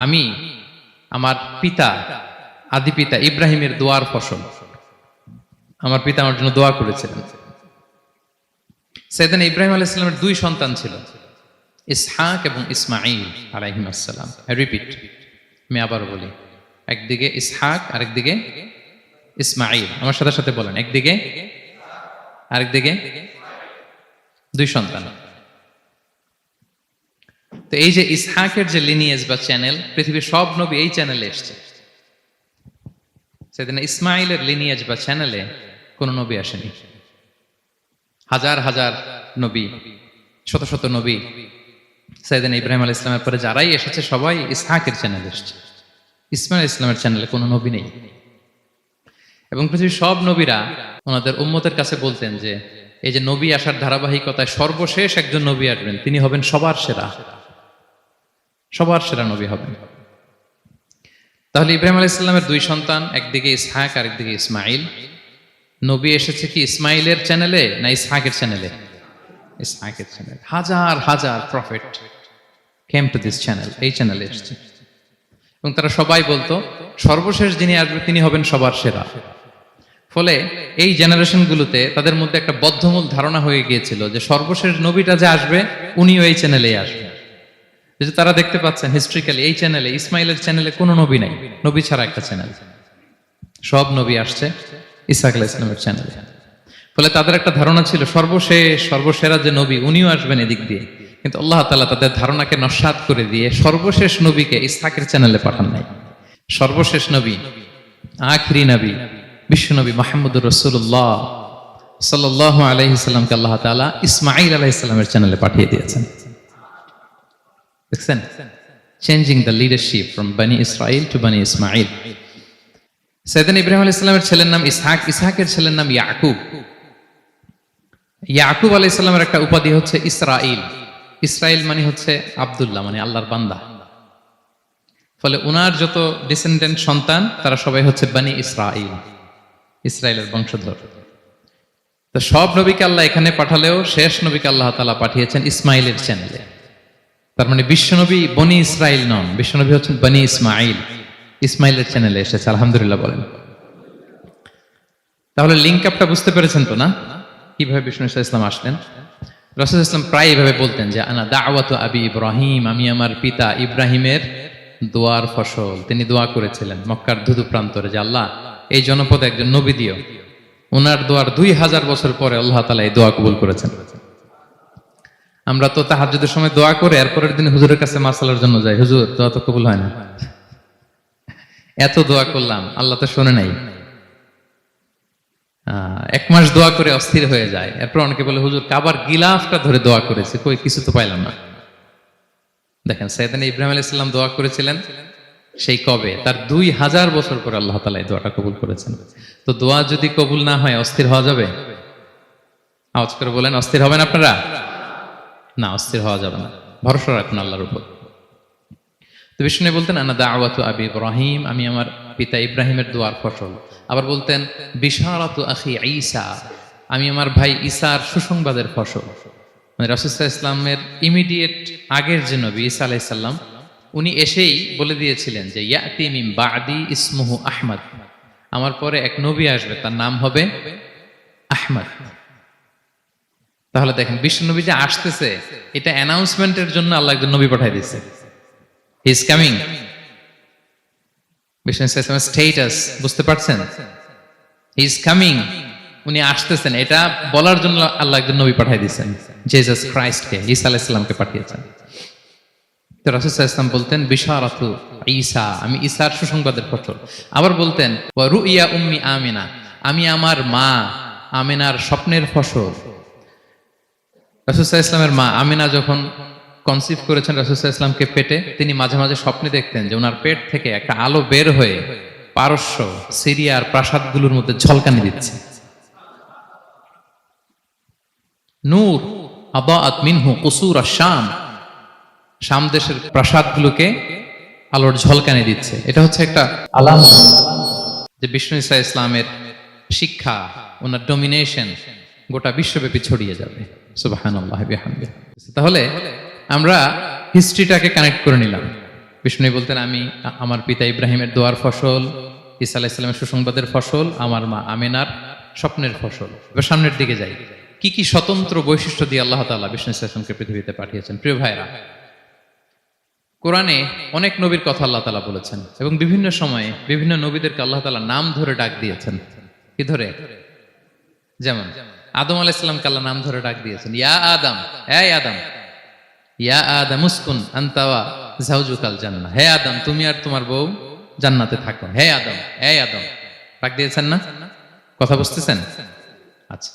আমি আমার পিতা, আদি পিতা ইব্রাহিমের দোয়ার ফসল। আমার পিতা আমার জন্য দোয়া করেছিলেন। সেদিন ইব্রাহিম আলাহ ইসলামের দুই সন্তান ছিল, ইসহাক এবং ইসমাইল আলাইহিম আসসালাম। রিপিট আমি আবার বলি, একদিকে ইসহাক, আরেকদিকে ইসমাইল আমার সাথে সাথে বলেন, একদিকে, আরেকদিকে, দুই সন্তান। তো এই যে ইসহাকের যে লিনিয়েজ বা চ্যানেল পৃথিবীর সব নবী এই চ্যানেলে এসছে। সেদিন ইসমাইলের লিনিয়েজ বা চ্যানেলে কোন নবী আসেনি। হাজার হাজার নবী, শত শত নবী সাইদিন ইব্রাহিম আল ইসলামের পরে যারাই এসেছে, সবাই ইসহাকের চ্যানেলে এসছে। ইসমাইল ইসলামের চ্যানেলে কোনো নবী নেই। এবং পৃথিবীর সব নবীরা ওনাদের উম্মতের কাছে বলতেন যে, এই যে নবী আসার ধারাবাহিকতায় সর্বশেষ একজন নবী আসবেন, তিনি হবেন সবার সেরা। সবার সেরা নবী হবেন তাহলে ইব্রাহিম আলাহ ইসলামের দুই সন্তান, একদিকে ইসহাক আর একদিকে ইসমাইল নবী এসেছে কি ইসমাইলের চ্যানেলে না ইসহাকের চ্যানেলে ইসহাকের চ্যানেল হাজার হাজার profit came to this channel এই চ্যানেলে এসেছে। এবং তারা সবাই বলতো, সর্বশেষ যিনি আসবে তিনি হবেন সবার সেরা। ফলে এই জেনারেশনগুলোতে তাদের মধ্যে একটা বদ্ধমূল ধারণা হয়ে গিয়েছিল যে সর্বশেষ নবীটা যে আসবে, উনিও এই চ্যানেলেই আসবে। যে তারা দেখতে পাচ্ছেন হিস্ট্রিক্যালি এই চ্যানেলে ইসমাইলের চ্যানেলে কোনো নবী নাই। নবী ছাড়া একটা চ্যানেল সব নবী আসছে ইসাক আলাহ ইসলামের চ্যানেলে ফলে তাদের একটা ধারণা ছিল, সর্বশেষ, সর্বসেরা যে নবী, উনিও আসবেন এদিক দিয়ে। কিন্তু আল্লাহ তালা তাদের ধারণাকে নস্বাত করে দিয়ে সর্বশেষ নবীকে ইসাকের চ্যানেলে পাঠান নাই। সর্বশেষ নবী, আখরি নবী বিশ্বনবী মাহমুদুর রসুল্লাহ সাল্লাহ আলহিসাল্লামকে আল্লাহ তালা ইসমাইল আলাইসাল্লামের চ্যানেলে পাঠিয়ে দিয়েছেন। দেখছেন changing the leadership from Bani Israel to Bani Ismail সৈয়দান ইব্রাহিম আলাইহিস সালামের ছেলের নাম ইসহাক, ইসহাকের ছেলের নাম ইয়াকুব। ইয়াকুব আলাইহিস সালামের একটা উপাধি হচ্ছে ইসরাইল ইসরাইল মানে হচ্ছে আব্দুল্লাহ মানে আল্লাহর বান্দা। ফলে উনার যত ডিসেন্ডেন্ট সন্তান, তারা সবাই হচ্ছে বানি ইসরাইল ইসরায়েলের বংশধর। তো সব নবীকে আল্লাহ এখানে পাঠালেও শেষ নবীকে আল্লাহ তালা পাঠিয়েছেন ইসমাইলের চ্যানেলে তার মানে বিশ্বনবী বনি ইসরাইল নন। বিশ্বনবী হচ্ছেন বনি ইসমাইল ইসমাইলের চ্যানেলে এসেছে, আলহামদুলিল্লাহ বলেন। তাহলে লিঙ্ক আপটা বুঝতে পেরেছেন তো না? কীভাবে বিষ্ণু ইসলাম আসলেন? রসুল ইসলাম প্রায় এভাবে বলতেন যে, আনা দাওয়াত আবি ইব্রাহিম, আমি আমার পিতা ইব্রাহিমের দোয়ার ফসল। তিনি দোয়া করেছিলেন মক্কার ধুধু প্রান্তরে যে, আল্লাহ, এই জনপদে একজন নবী দিও। ওনার দোয়ার দুই হাজার বছর পরে আল্লাহ তালা এই দোয়া কবুল করেছেন। আমরা তো তাহাজুদের সময় দোয়া করে, এরপরের দিন হুজুরের কাছে মাসালার জন্য যাই। হুজুর, দোয়া তো কবুল হয় না। এত দোয়া করলাম, আল্লাহ তো শোনে নাই। এক মাস দোয়া করে অস্থির হয়ে যায়। এরপর অনেকে বলে, হুজুর, কাবার গিলাফটা ধরে দোয়া করেছে, কই, কিছু তো পাইলাম না। দেখেন, সৈয়দান ইব্রাহিম আলাইহিস সালাম দোয়া করেছিলেন সেই কবে। তার দুই হাজার বছর পরে আল্লাহ তালা দোয়াটা কবুল করেছেন। তো দোয়া যদি কবুল না হয়, অস্থির হওয়া যাবে? আওয়াজ করে বলেন, অস্থির হবেন আপনারা? না, অস্থির হওয়া যাবে না। ভরসা রাখুন আল্লাহর উপর। তো বিষ্ণু বলতেন, আনা দাওয়াতু আবি ইব্রাহিম, আমি আমার পিতা ইব্রাহিমের দোয়ার ফসল। আবার বলতেন, বিশারাতু আখি ঈসা, আমি আমার ভাই ঈসার সুসংবাদের ফসল। মানে রাসুসাহ ইসলামের ইমিডিয়েট আগের যে নবী, ঈসা আলাইসাল্লাম উনি এসেই বলে দিয়েছিলেন যে, ইয়াতি মিম বাদি ইসমুহু আহমদ। আমার পরে এক নবী আসবে, তার নাম হবে আহমদ। তাহলে দেখেন, বিশ্ব নবী যে আসতেছে, এটা অ্যানাউন্সমেন্টের জন্য আল্লাহ একজন নবী পাঠাই দিচ্ছে ইজ কামিং স্টেটাস বুঝতে পারছেন? ইজ কামিং উনি আসতেছেন। এটা বলার জন্য আল্লাহ একজন নবী জেসাস ক্রাইস্টকে ঈসা আলাইসাল্লামকে পাঠিয়েছেন। তো রাসুসাহ ইসলাম বলতেন ঈসা। আমি ঈসার সুসংবাদের ফসল। আবার বলতেন রুইয়া উম্মি আমিনা। আমি আমার মা আমিনার স্বপ্নের ফসল। রাসুসাহ ইসলামের মা আমিনা যখন কনসিভ করেছেন রাসুসাহ ইসলামকে পেটে, তিনি মাঝে মাঝে স্বপ্নে দেখতেন যে ওনার পেট থেকে একটা আলো বের হয়ে পারস্য সিরিয়ার প্রাসাদগুলোর মধ্যে ঝলকানি দিচ্ছে। নূর আবাত মিনহু কসুর শাম শাম দেশের প্রাসাদগুলোকে আলোর ঝলকানি দিচ্ছে। এটা হচ্ছে একটা আলাম যে বিষ্ণু ইসা ইসলামের শিক্ষা, ওনার ডমিনেশন গোটা বিশ্বব্যাপী ছড়িয়ে যাবে। তাহলে আমরা হিস্ট্রিটাকে কানেক্ট করে নিলাম। বিষ্ণু বলতেন, আমি, আমার পিতা ইব্রাহিমের দোয়ার ফসল ইসা আলাহ ইসলামের সুসংবাদের ফসল, আমার মা আমেনার স্বপ্নের ফসল। এবার সামনের দিকে যাই। কি কি স্বতন্ত্র বৈশিষ্ট্য দিয়ে আল্লাহ তাআলা বিষ্ণু ইসলামকে পৃথিবীতে পাঠিয়েছেন? প্রিয় ভাইরা, কোরআনে অনেক নবীর কথা আল্লাহ তালা বলেছেন এবং বিভিন্ন সময়ে বিভিন্ন নবীদেরকে আল্লাহ তালা নাম ধরে ডাক দিয়েছেন। কি ধরে? যেমন আদম আলাইসাল্লামকে আল্লাহ নাম ধরে ডাক দিয়েছেন, ইয়া আদম, এই আদম, ইয়া আদম উসকুন আন্তাওয়া জাউজুকাল জান্নাহ, হে আদম, তুমি আর তোমার বউ জান্নাতে থাকো, হে আদম, এই আদম। ডাক দিয়েছেন না? কথা বুঝতেছেন? আচ্ছা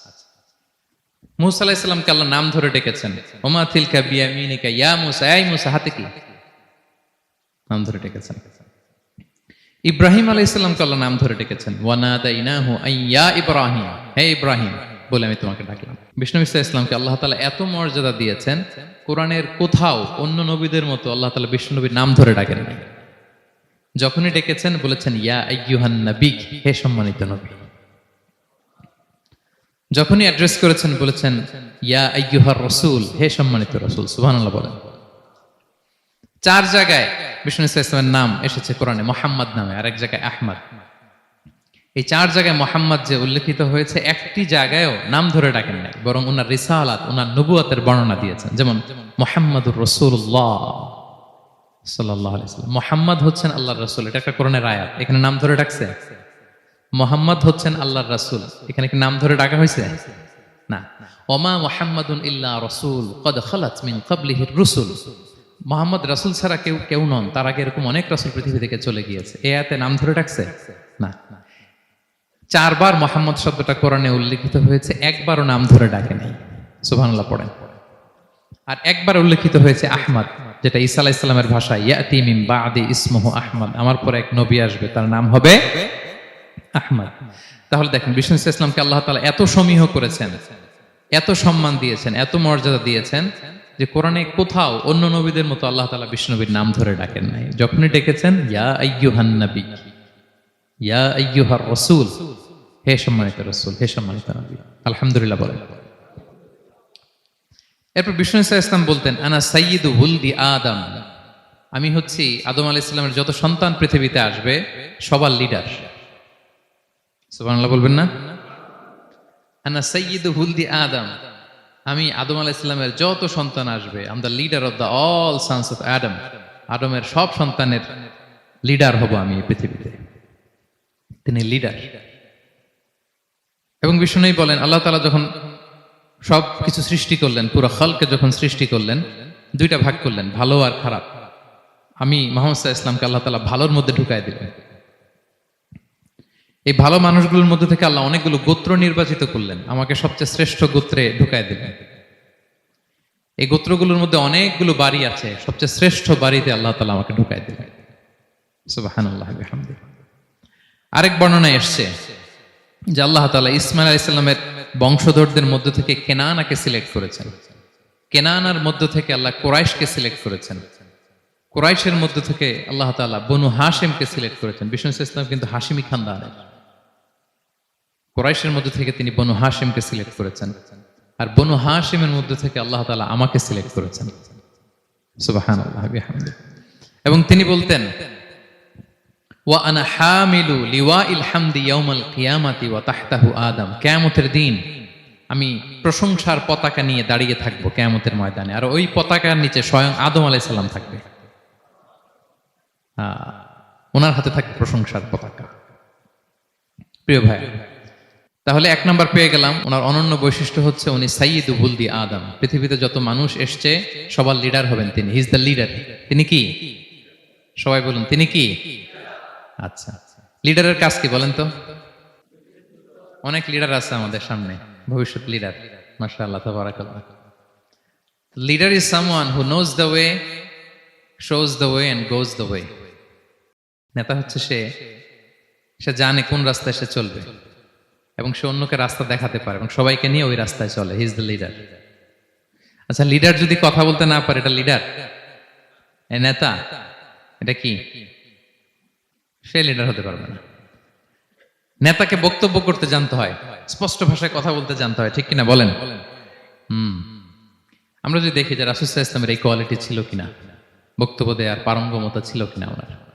মুসা আলাইসাল্লামকে আল্লাহ নাম ধরে ডেকেছেন, ওমা থিলকা বিয়ামিনিকা, ইয়া মুসা, এই মুসা, হাতে কি? নাম ধরে ডেকেছেন। ইব্রাহিম আলাইসাল্লামকে আল্লাহ নাম ধরে ডেকেছেন ওয়ানাদাইনাহু আইয়া ইব্রাহিম, হে ইব্রাহিম বলে আমি তোমাকে ডাকলাম। বিষ্ণু ইসা ইসলামকে আল্লাহ তালা এত মর্যাদা দিয়েছেন, কোরআনের কোথাও অন্য নবীদের মতো আল্লাহ তালা বিষ্ণু নবীর নাম ধরে ডাকেন নাই। যখনই ডেকেছেন, বলেছেন, ইয়া আইয়ুহান নবী, হে সম্মানিত নবী। যখনই অ্যাড্রেস করেছেন, বলেছেন, ইয়া আইয়ুহার রসুল, হে সম্মানিত রসুল। সুবহানাল্লাহ বলেন। চার জায়গায় বিষ্ণু ইসা ইসলামের নাম এসেছে কোরআনে, মোহাম্মদ নামে আর এক জায়গায় আহমদ। এই চার জায়গায় মোহাম্মদ যে উল্লেখিত হয়েছে, একটি জায়গায়ও নাম ধরে ডাকেন নাই, বরং ওনার রিসালাত ওনার নবুয়াতের বর্ণনা দিয়েছেন। যেমন, মোহাম্মদুর রসুল্লাহ সাল্লাহ মোহাম্মদ হচ্ছেন আল্লাহর রসুল। এটা একটা কোরআনের আয়াত। এখানে নাম ধরে ডাকছে? মোহাম্মদ হচ্ছেন আল্লাহর রাসূল। এখানে কি নাম ধরে ডাকা হয়েছে? না। ওমা মোহাম্মদুন ইল্লা রসুল, কদ খালাত মিন ক্বাবলিহির রুসুল। মোহাম্মদ রাসূল ছাড়া কেউ কেউ নন। তার আগে এরকম অনেক রাসূল পৃথিবী থেকে চলে গিয়েছে। এ আয়াতে নাম ধরে ডাকছে? না। চারবার মোহাম্মদ শব্দটা কোরআনে উল্লেখিত হয়েছে, একবারও নাম ধরে ডাকে নাই। সুবহানাল্লাহ, পড়েন। আর একবার উল্লেখিত হয়েছে আহমদ, যেটা ঈসা আলাইহিস সালামের ভাষায় ইয়াতি মিন বাদি ইসমুহু আহমদ। আমার পরে এক নবী আসবে, তার নাম হবে আহমদ। তাহলে দেখেন, বিষ্ণু ইসলামকে আল্লাহ তাআলা এত সমীহ করেছেন, এত সম্মান দিয়েছেন, এত মর্যাদা দিয়েছেন, যে কোরআনে কোথাও অন্য নবীদের মতো আল্লাহ তাআলা বিষ্ণুবীর নাম ধরে ডাকেন নাই। যখনই ডেকেছেন, ইয়া আইয়ুহান নবী। ইয়া আইয়ুহার রাসূল, হে সম্মানিত রাসূল, হে সম্মানিত নবী, আলহামদুলিল্লাহ বলেন। এরপর বিষ্ণু ইসা ইসলাম বলতেন, আনা সাইয়িদু হুলদি আদম। আমি হচ্ছি আদম আলাইহিস সালামের যত সন্তান পৃথিবীতে আসবে, সবার লিডার সুবহানাল্লাহ বলবেন না? আনা সাইয়িদু হুলদি আদম। আমি আদম আলাইহিস সালামের যত সন্তান আসবে am the leader of the all sons of Adam আদমের সব সন্তানের লিডার হব আমি পৃথিবীতে। তিনি লিডার এবং বিষ্ণুই বলেন, আল্লাহ তালা যখন সব কিছু সৃষ্টি করলেন, পুরো খালকে যখন সৃষ্টি করলেন, দুইটা ভাগ করলেন, ভালো আর খারাপ। আমি মোহাম্মদ ইসলামকে আল্লাহ তালা ভালোর মধ্যে ঢুকাই দিলেন। এই ভালো মানুষগুলোর মধ্যে থেকে আল্লাহ অনেকগুলো গোত্র নির্বাচিত করলেন, আমাকে সবচেয়ে শ্রেষ্ঠ গোত্রে ঢুকাই দিলেন। এই গোত্রগুলোর মধ্যে অনেকগুলো বাড়ি আছে, সবচেয়ে শ্রেষ্ঠ বাড়িতে আল্লাহ তালা আমাকে ঢুকাই দিলেন। সুবহানাল্লাহ, বিহামদিহি। আরেক বর্ণনায় এসছে যে আল্লাহ তালা ইসমাইল আলাইসাল্লামের বংশধরদের মধ্য থেকে কেনানাকে সিলেক্ট করেছেন। কেনানার মধ্য থেকে আল্লাহ কোরাইশকে সিলেক্ট করেছেন। কোরাইশের মধ্য থেকে আল্লাহ তালা বনু হাসিমকে সিলেক্ট করেছেন। বিষ্ণু ইসলাম কিন্তু হাসিমি খানদানের। কোরাইশের মধ্য থেকে তিনি বনু হাসিমকে সিলেক্ট করেছেন। আর বনু হাসিমের মধ্য থেকে আল্লাহ তালা আমাকে সিলেক্ট করেছেন। সুবাহান এবং তিনি বলতেন ওয়া আনা হামিলু লিওয়াইল হামদি ইয়াউমাল কিয়ামাতি ওয়া তাহতাহু আদম। কিয়ামতের দিন আমি প্রশংসার পতাকা নিয়ে দাঁড়িয়ে থাকব কিয়ামতের ময়দানে। আর ওই পতাকার নিচে স্বয়ং আদম আলাইহিস সালাম থাকবে। ওনার হাতে থাকবে প্রশংসার পতাকা। প্রিয় ভাই, তাহলে এক নম্বর পেয়ে গেলাম। ওনার অনন্য বৈশিষ্ট্য হচ্ছে উনি সাইয়িদু বুলদি আদম। পৃথিবীতে যত মানুষ এসছে, সবার লিডার হবেন তিনি। হি ইজ দ্য লিডার তিনি কি? সবাই বলুন, তিনি কি? আচ্ছা। লিডারের কাজ কি বলেন তো? অনেক লিডার আছে আমাদের সামনে, ভবিষ্যৎ লিডার। মাশাআল্লাহ, তাবারাকাল্লাহ। Leader is someone who knows the way, shows the way and goes the way. নেতা হচ্ছে সে সে জানে কোন রাস্তায় সে চলবে, এবং সে অন্যকে রাস্তা দেখাতে পারে, এবং সবাইকে নিয়ে ওই রাস্তায় চলে। He is the leader. আচ্ছা লিডার যদি কথা বলতে না পারে, এটা লিডার? এ নেতা? এটা কি? সে লিডার হতে পারবে না। নেতাকে বক্তব্য করতে জানতে হয়, স্পষ্ট ভাষায় কথা বলতে জানতে হয়, ঠিক কিনা বলেন? হুম। আমরা যদি দেখি যে রাসুসাহ ইসলামের এই কোয়ালিটি ছিল কিনা, বক্তব্য দেওয়ার পারঙ্গমতা ছিল কিনা ওনার।